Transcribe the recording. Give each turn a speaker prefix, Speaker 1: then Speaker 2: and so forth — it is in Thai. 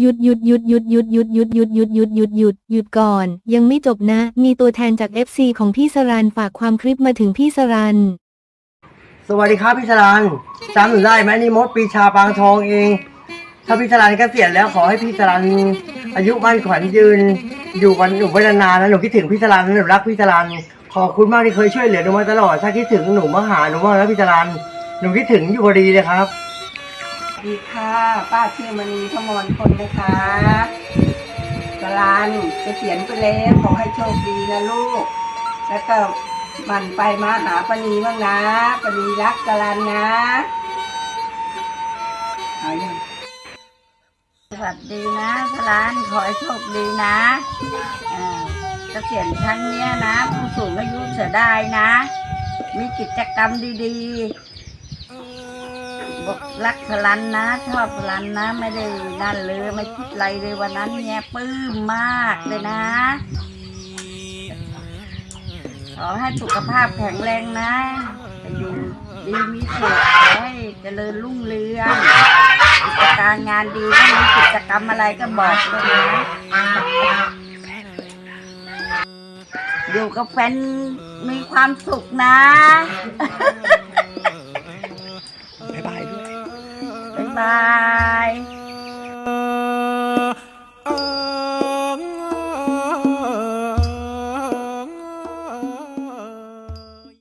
Speaker 1: หยุดหยุดหยุดหยุดหยุดหยุดหยุดหยุดหยุดหยุดหยุดหยุดหยุดก่อน ยังไม่จบนะ มีตัวแทนจาก FC ของพี่สรันฝากความคลิปมาถึงพี่สรัน
Speaker 2: สวัสดีครับพี่ชลันจำหนูได้ไหมนี่มดปีชาปางทองเอง ถ้าพี่ชลันเกษียณแล้วขอให้พี่ชลันอายุมั่นขวัญยืน อยู่วันหนูไว้นานๆนะหนูคิดถึงพี่ชลันหนูรักพี่ชลันขอบคุณมากที่เคยช่วยเหลือหนูมาตลอด ถ้าคิดถึงหนูมาหาหนูว่างแล้วพี่ชลันหนูคิดถึงอยู่พอดีเลยครับ
Speaker 3: ดีค่ะ ป้าชื่อมณีขมรคนนะคะสลานเกษียณไปแล้วขอให้โชคดีนะลูก แล้วก็มันไปมาหาปณีบ้างนะปณีรักสลานนะเอาอย่าง
Speaker 4: สวัสดีนะสลานขอให้โชคดีนะอ่าเกษียณครั้งเนี้ยนะ ผู้สูงอายุเสียดายนะ มีกิจกรรมดีๆ บอกรักสลันนะ ชอบสลันนะ ไม่ได้นั่นเลยไม่คิดอะไรเลยวันนั้นเนี่ยปลื้มมากเลยนะ ขอให้สุขภาพแข็งแรงนะจะอยู่ดีมีสุขขอให้เจริญรุ่งเรืองกิจการงานดีถ้ามีกิจกรรมอะไรก็บอกด้วยนะอยู่กับแฟนมีความสุขนะ mar.